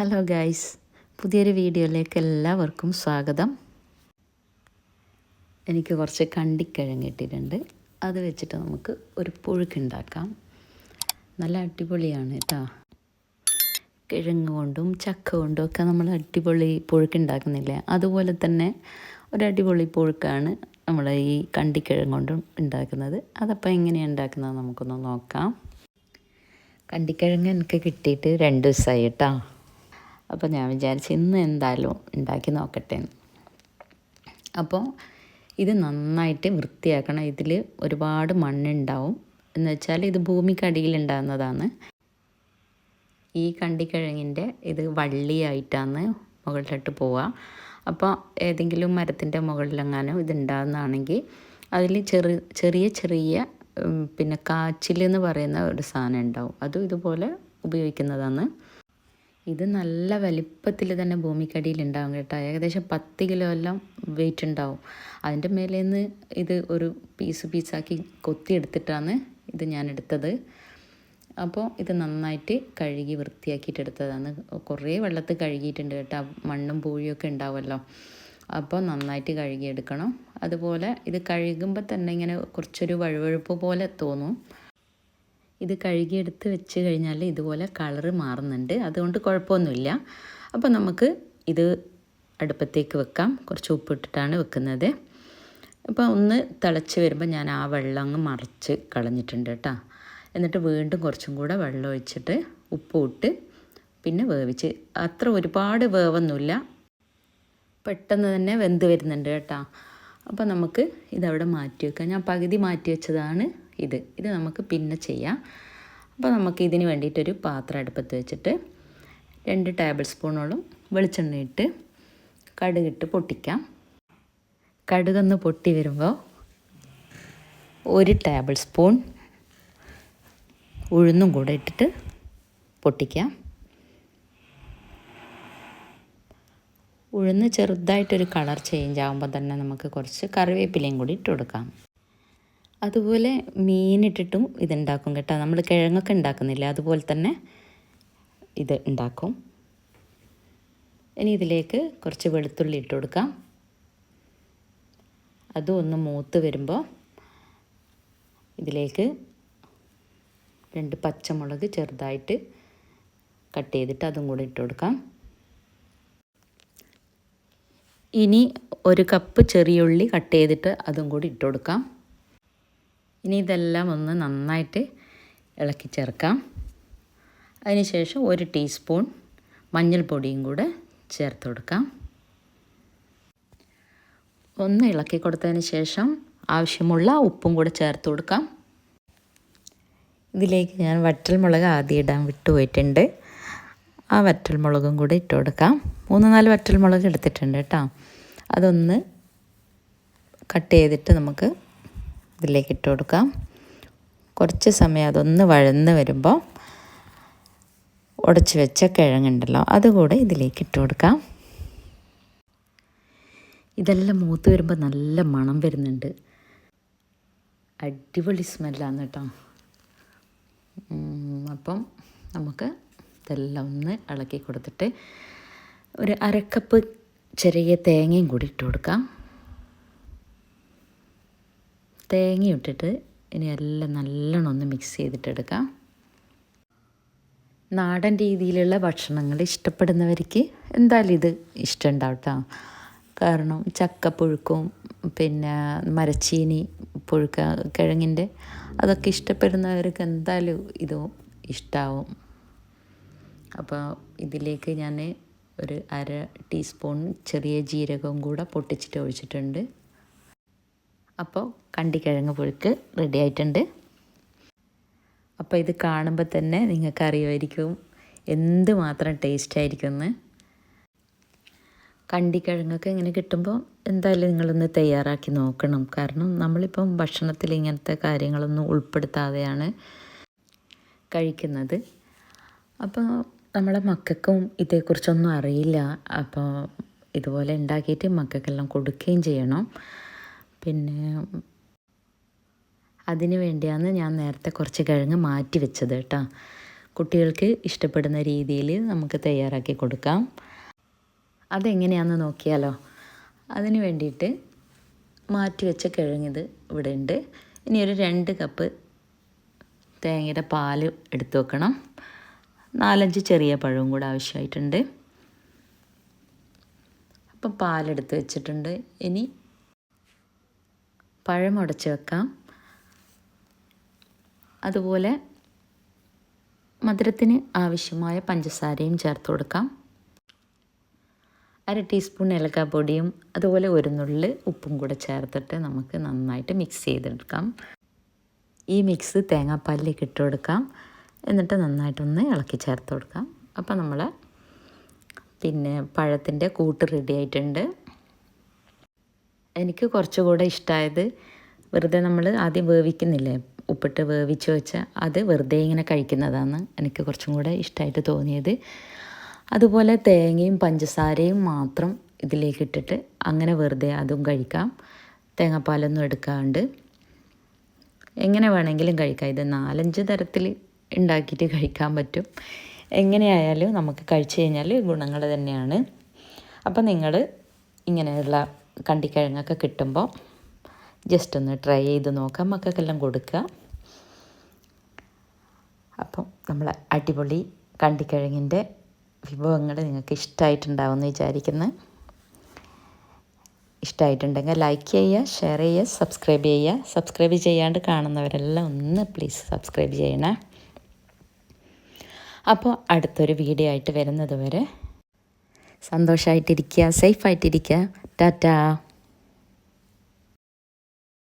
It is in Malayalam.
ഹലോ ഗായ്സ് പുതിയൊരു വീഡിയോയിലേക്ക് എല്ലാവർക്കും സ്വാഗതം. എനിക്ക് കുറച്ച് കണ്ടിക്കിഴങ്ങ് ഇട്ടിട്ടുണ്ട് അത് വെച്ചിട്ട് നമുക്ക് ഒരു പുഴുക്കുണ്ടാക്കാം നല്ല അടിപൊളിയാണ് കേട്ടോ. കിഴങ്ങ് കൊണ്ടും ചക്ക കൊണ്ടും ഒക്കെ നമ്മൾ അടിപൊളി പുഴുക്കുണ്ടാക്കുന്നില്ലേ അതുപോലെ തന്നെ ഒരു അടിപൊളി പുഴുക്കാണ് നമ്മൾ ഈ കണ്ടിക്കിഴങ്ങ് കൊണ്ടും ഉണ്ടാക്കുന്നത്. അതപ്പോൾ എങ്ങനെയാണ് ഉണ്ടാക്കുന്നത് നമുക്കൊന്ന് നോക്കാം. കണ്ടിക്കിഴങ്ങ് എനിക്ക് കിട്ടിയിട്ട് രണ്ട് ദിവസമായി കേട്ടോ. അപ്പോൾ ഞാൻ വിചാരിച്ചു ഇന്ന് എന്തായാലും ഉണ്ടാക്കി നോക്കട്ടെ അപ്പോൾ ഇത് നന്നായിട്ട് വൃത്തിയാക്കണം. ഇതിൽ ഒരുപാട് മണ്ണുണ്ടാവും. എന്ന് വെച്ചാൽ ഇത് ഭൂമിക്കടിയിൽ ഉണ്ടാകുന്നതാണ് ഈ കണ്ടിക്കിഴങ്ങിന്റെ ഇത് വള്ളിയായിട്ടാണ് മുകളിലോട്ട് പോവുക. അപ്പോൾ ഏതെങ്കിലും മരത്തിന്റെ മുകളിലെങ്ങാനും ഇതുണ്ടാകുന്നതാണെങ്കിൽ അതിൽ ചെറു ചെറിയ ചെറിയ പിന്നെ കാച്ചിൽ എന്ന് പറയുന്ന ഒരു സാധനം ഉണ്ടാവും. അതും ഇതുപോലെ ഉപയോഗിക്കുന്നതാണ്. ഇത് നല്ല വലിപ്പത്തിൽ തന്നെ ഭൂമിക്കടിയിൽ ഉണ്ടാവും കേട്ടോ. ഏകദേശം പത്ത് കിലോ എല്ലാം വെയിറ്റ് ഉണ്ടാവും. അതിന്റെ മേലേന്ന് ഇത് ഒരു പീസ് പീസാക്കി കൊത്തിയെടുത്തിട്ടാണ് ഇത് ഞാൻ എടുത്തത്. അപ്പോൾ ഇത് നന്നായിട്ട് കഴുകി വൃത്തിയാക്കിയിട്ട് എടുത്തതാണ്. കുറേ വെള്ളത്തിൽ കഴുകിയിട്ടുണ്ട് കേട്ടോ. മണ്ണും പൂഴിയൊക്കെ ഉണ്ടാവുമല്ലോ. അപ്പോൾ നന്നായിട്ട് കഴുകിയെടുക്കണം. അതുപോലെ ഇത് കഴുകുമ്പോൾ തന്നെ ഇങ്ങനെ കുറച്ചൊരു വഴുവഴുപ്പ് പോലെ തോന്നും. ഇത് കഴുകിയെടുത്ത് വെച്ച് കഴിഞ്ഞാൽ ഇതുപോലെ കളറ് മാറുന്നുണ്ട്. അതുകൊണ്ട് കുഴപ്പമൊന്നുമില്ല. അപ്പോൾ നമുക്ക് ഇത് അടുപ്പത്തേക്ക് വെക്കാം. കുറച്ച് ഉപ്പിട്ടിട്ടാണ് വെക്കുന്നത്. അപ്പോൾ ഒന്ന് തിളച്ച് വരുമ്പോൾ ഞാൻ ആ വെള്ളം അങ്ങ് മറിച്ച് കളഞ്ഞിട്ടുണ്ട് കേട്ടോ. എന്നിട്ട് വീണ്ടും കുറച്ചും കൂടെ വെള്ളം ഒഴിച്ചിട്ട് ഉപ്പ് ഇട്ട് പിന്നെ വേവിച്ച്. അത്ര ഒരുപാട് വേവൊന്നുമില്ല. പെട്ടെന്ന് തന്നെ വെന്ത് വരുന്നുണ്ട് കേട്ടോ. അപ്പോൾ നമുക്ക് ഇതവിടെ മാറ്റി വെക്കാം. ഞാൻ പകുതി മാറ്റി വെച്ചതാണ്. ഇത്. ഇത് നമുക്ക് പിന്നെ ചെയ്യാം. അപ്പോൾ നമുക്ക് ഇതിന് വേണ്ടിയിട്ടൊരു പാത്രം അടുപ്പത്ത് വെച്ചിട്ട് രണ്ട് ടേബിൾ സ്പൂണോളം വെളിച്ചെണ്ണ ഇട്ട് കടുകിട്ട് പൊട്ടിക്കാം. കടുകൊന്ന് പൊട്ടി വരുമ്പോൾ ഒരു ടേബിൾ സ്പൂൺ ഉഴുന്നും കൂടെ ഇട്ടിട്ട് പൊട്ടിക്കാം. ഉഴുന്ന് ചെറുതായിട്ടൊരു കളർ ചേഞ്ച് ആകുമ്പോൾ തന്നെ നമുക്ക് കുറച്ച് കറിവേപ്പിലയും കൂടി ഇട്ട് കൊടുക്കാം. അതുപോലെ മീനിട്ടിട്ടും ഇതുണ്ടാക്കും കേട്ടോ. നമ്മൾ കിഴങ്ങൊക്കെ ഉണ്ടാക്കുന്നില്ല അതുപോലെ തന്നെ ഇത് ഉണ്ടാക്കും. ഇനി ഇതിലേക്ക് കുറച്ച് വെളുത്തുള്ളി ഇട്ട് കൊടുക്കാം. അതും ഒന്ന് മൂത്ത് വരുമ്പോൾ ഇതിലേക്ക് രണ്ട് പച്ചമുളക് ചെറുതായിട്ട് കട്ട് ചെയ്തിട്ട് അതും കൂടി ഇട്ട് കൊടുക്കാം. ഇനി ഒരു കപ്പ് ചെറിയ ഉള്ളി കട്ട് ചെയ്തിട്ട് അതും കൂടി ഇട്ട് കൊടുക്കാം. ഇനി ഇതെല്ലാം ഒന്ന് നന്നായിട്ട് ഇളക്കി ചേർക്കാം. അതിനുശേഷം ഒരു ടീസ്പൂൺ മഞ്ഞൾപ്പൊടിയും കൂടെ ചേർത്ത് കൊടുക്കാം. ഒന്ന് ഇളക്കി കൊടുത്തതിന് ശേഷം ആവശ്യമുള്ള ഉപ്പും കൂടെ ചേർത്ത് കൊടുക്കാം. ഇതിലേക്ക് ഞാൻ വറ്റൽമുളക് ആദ്യം ഇടാൻ വിട്ടുപോയിട്ടുണ്ട് ആ വറ്റൽമുളകും കൂടെ ഇട്ട് കൊടുക്കാം. മൂന്ന് നാല് വറ്റൽമുളക് എടുത്തിട്ടുണ്ട് കേട്ടോ. അതൊന്ന് കട്ട് ചെയ്തിട്ട് നമുക്ക് ഇതിലേക്ക് ഇട്ട് കൊടുക്കാം. കുറച്ച് സമയം അതൊന്ന് വഴന്ന് വരുമ്പോൾ ഉടച്ച് വെച്ച കിഴങ്ങുണ്ടല്ലോ അതുകൂടെ ഇതിലേക്ക് ഇട്ട് കൊടുക്കാം. ഇതെല്ലാം മൂത്ത് വരുമ്പോൾ നല്ല മണം വരുന്നുണ്ട്. അടിപൊളി സ്മെല്ലാണ് കേട്ടോ. അപ്പം നമുക്ക് ഇതെല്ലാം ഒന്ന് ഇളക്കി കൊടുത്തിട്ട് ഒരു അരക്കപ്പ് ചെറിയ തേങ്ങയും കൂടി ഇട്ട് കൊടുക്കാം. തേങ്ങ ഇട്ടിട്ട് ഇനി എല്ലാം നല്ലോണം ഒന്ന് മിക്സ് ചെയ്തിട്ടെടുക്കാം. നാടൻ രീതിയിലുള്ള ഭക്ഷണങ്ങൾ ഇഷ്ടപ്പെടുന്നവർക്ക് എന്തായാലും ഇത് ഇഷ്ടമുണ്ടാവും കേട്ടോ കാരണം ചക്കപ്പുഴുക്കും പിന്നെ മരച്ചീനി പുഴുക്ക കിഴങ്ങിന്റെ അതൊക്കെ ഇഷ്ടപ്പെടുന്നവർക്ക് എന്തായാലും ഇതും ഇഷ്ടാവും. അപ്പോൾ ഇതിലേക്ക് ഞാൻ ഒരു അര ടീസ്പൂൺ ചെറിയ ജീരകവും കൂടെ പൊട്ടിച്ചിട്ട് ഒഴിച്ചിട്ടുണ്ട്. അപ്പോൾ കണ്ടിക്കിഴങ്ങ് പുഴുക്ക് റെഡി ആയിട്ടുണ്ട്. അപ്പോൾ ഇത് കാണുമ്പോൾ തന്നെ നിങ്ങൾക്ക് അറിയുമായിരിക്കും എന്ത് മാത്രം ടേസ്റ്റ് ആയിരിക്കുമെന്ന്. കണ്ടിക്കിഴങ്ങൊക്കെ ഇങ്ങനെ കിട്ടുമ്പോൾ എന്തായാലും നിങ്ങളൊന്ന് തയ്യാറാക്കി നോക്കണം. കാരണം നമ്മളിപ്പം ഭക്ഷണത്തിൽ ഇങ്ങനത്തെ കാര്യങ്ങളൊന്നും ഉൾപ്പെടുത്താതെയാണ് കഴിക്കുന്നത്. അപ്പോൾ നമ്മളെ മക്കൾക്കും ഇതേക്കുറിച്ചൊന്നും അറിയില്ല. അപ്പോൾ ഇതുപോലെ ഉണ്ടാക്കിയിട്ട് മക്കൾക്കെല്ലാം കൊടുക്കുകയും ചെയ്യണം. പിന്നെ അതിന് വേണ്ടിയാണ് ഞാൻ നേരത്തെ കുറച്ച് കിഴങ്ങ് മാറ്റി വെച്ചത് കേട്ടോ. കുട്ടികൾക്ക് ഇഷ്ടപ്പെടുന്ന രീതിയിൽ നമുക്ക് തയ്യാറാക്കി കൊടുക്കാം. അതെങ്ങനെയാണെന്ന് നോക്കിയാലോ. അതിന് വേണ്ടിയിട്ട് മാറ്റി വെച്ച കിഴങ്ങിത് ഇവിടെ ഉണ്ട്. ഇനി ഒരു രണ്ട് കപ്പ് തേങ്ങയുടെ പാൽ എടുത്തു വെക്കണം. നാലഞ്ച് ചെറിയ പഴവും കൂടെ ആവശ്യമായിട്ടുണ്ട്. അപ്പം പാലെടുത്ത് വെച്ചിട്ടുണ്ട്. ഇനി പഴം ഉടച്ച് വെക്കാം. അതുപോലെ മധുരത്തിന് ആവശ്യമായ പഞ്ചസാരയും ചേർത്ത് കൊടുക്കാം. അര ടീസ്പൂൺ ഏലക്കാപ്പൊടിയും അതുപോലെ ഒരു നുള്ളിൽ ഉപ്പും കൂടെ ചേർത്തിട്ട് നമുക്ക് നന്നായിട്ട് മിക്സ് ചെയ്തെടുക്കാം. ഈ മിക്സ് തേങ്ങാപ്പാലിലേക്ക് ഇട്ട് കൊടുക്കാം. എന്നിട്ട് നന്നായിട്ടൊന്ന് ഇളക്കി ചേർത്ത് കൊടുക്കാം. അപ്പോൾ നമ്മൾ പിന്നെ പഴത്തിന്റെ കൂട്ട് റെഡി ആയിട്ടുണ്ട്. എനിക്ക് കുറച്ചുകൂടെ ഇഷ്ടമായത് വെറുതെ നമ്മൾ ആദ്യം വേവിക്കുന്നില്ലേ? ഉപ്പിട്ട് വേവിച്ച് വെച്ച അത് വെറുതെ ഇങ്ങനെ കഴിക്കുന്നതാണ് എനിക്ക് കുറച്ചും കൂടെ ഇഷ്ടമായിട്ട് തോന്നിയത്. അതുപോലെ തേങ്ങയും പഞ്ചസാരയും മാത്രം ഇതിലേക്ക് ഇട്ടിട്ട് അങ്ങനെ വെറുതെ അതും കഴിക്കാം. തേങ്ങാപ്പാലൊന്നും എടുക്കാണ്ട്. എങ്ങനെ വേണമെങ്കിലും കഴിക്കാം. ഇത് നാലഞ്ച് തരത്തിൽ ഉണ്ടാക്കിയിട്ട് കഴിക്കാൻ പറ്റും. എങ്ങനെയായാലും നമുക്ക് കഴിച്ചു കഴിഞ്ഞാൽ ഗുണങ്ങൾ തന്നെയാണ്. അപ്പോൾ നിങ്ങൾ ഇങ്ങനെയുള്ള കണ്ടിക്കിഴങ്ങൊക്കെ കിട്ടുമ്പോൾ ജസ്റ്റ് ഒന്ന് ട്രൈ ചെയ്ത് നോക്കാം മക്കൾക്കെല്ലാം കൊടുക്കുക അപ്പം നമ്മൾ അടിപൊളി കണ്ടിക്കിഴങ്ങിന്റെ വിഭവങ്ങൾ നിങ്ങൾക്ക് ഇഷ്ടമായിട്ടുണ്ടാവുമെന്ന് വിചാരിക്കുന്നു. ഇഷ്ടമായിട്ടുണ്ടെങ്കിൽ ലൈക്ക് ചെയ്യുക ഷെയർ ചെയ്യുക സബ്സ്ക്രൈബ് ചെയ്യുക. സബ്സ്ക്രൈബ് ചെയ്യാണ്ട് കാണുന്നവരെല്ലാം ഒന്ന് പ്ലീസ് സബ്സ്ക്രൈബ് ചെയ്യണേ. അപ്പോൾ അടുത്തൊരു വീഡിയോ ആയിട്ട് വരുന്നത് വരെ സന്തോഷമായിട്ടിരിക്കുക സേഫായിട്ടിരിക്കുക Da da.